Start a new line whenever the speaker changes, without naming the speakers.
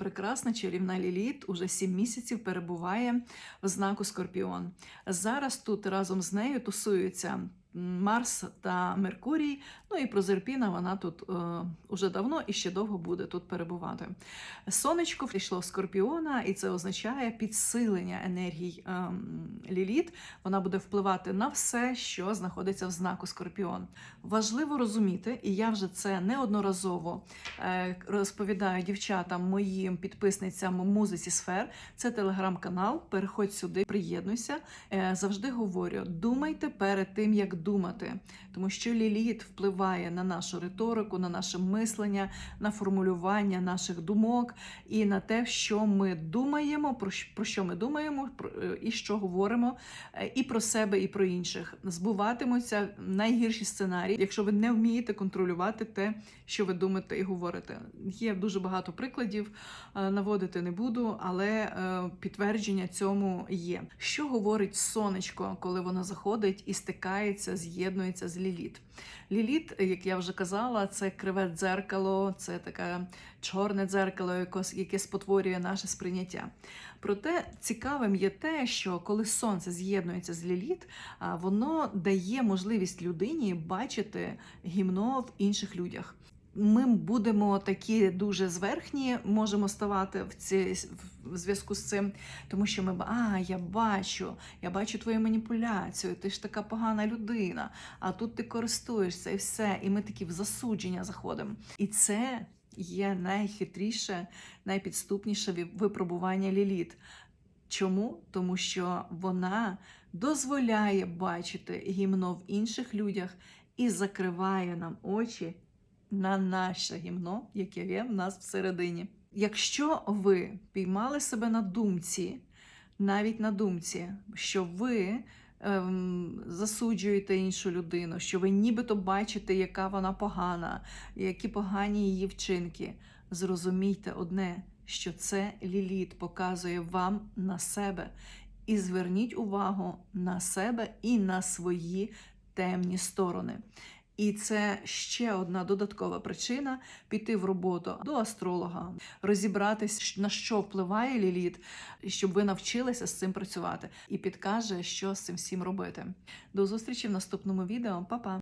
Прекрасна чарівна Ліліт уже сім місяців перебуває в знаку Скорпіон. Зараз тут разом з нею тусуються Марс та Меркурій. Ну і Прозерпіна вона тут е, уже давно і ще довго буде тут перебувати. Сонечко прийшло в Скорпіона, і це означає підсилення енергій е, Ліліт. Вона буде впливати на все, що знаходиться в знаку Скорпіон. Важливо розуміти, і я вже це неодноразово е, розповідаю дівчатам, моїм підписницям музиці сфер. Це телеграм-канал. Переходь сюди, приєднуйся. Е, Завжди говорю: думайте перед тим, як думати, тому що ліліт впливає на нашу риторику, на наше мислення, на формулювання наших думок і на те, що ми думаємо, про що ми думаємо, е, і що говоримо, е, і про себе, і про інших. Збуватимуться найгірші сценарії, якщо ви не вмієте контролювати те, що ви думаєте і говорите. Є дуже багато прикладів, е, наводити не буду, але підтвердження цьому є. Що говорить сонечко, коли воно заходить і стикається, з'єднується з ліліт? Ліліт, як я вже казала, це криве дзеркало, це таке чорне дзеркало, яке спотворює наше сприйняття. Проте цікавим є те, що коли сонце з'єднується з ліліт, воно дає можливість людині бачити гімно в інших людях. Ми будемо такі дуже зверхні, можемо ставати в ці в зв'язку з цим, тому що ми а, я бачу, я бачу твою маніпуляцію, ти ж така погана людина, а тут ти користуєшся і все. І ми такі в засудження заходимо. І це є найхитріше, найпідступніше випробування ліліт. Чому? Тому що вона дозволяє бачити гімно в інших людях і закриває нам очі на наше гімно, яке є в нас всередині. Якщо ви піймали себе на думці, навіть на думці, що ви ем, засуджуєте іншу людину, що ви нібито бачите, яка вона погана, які погані її вчинки, зрозумійте одне, що це ліліт показує вам на себе. І зверніть увагу на себе і на свої темні сторони. І це ще одна додаткова причина піти в роботу до астролога, розібратись, на що впливає ліліт, щоб ви навчилися з цим працювати, і підкаже, що з цим всім робити. До зустрічі в наступному відео. Па-па!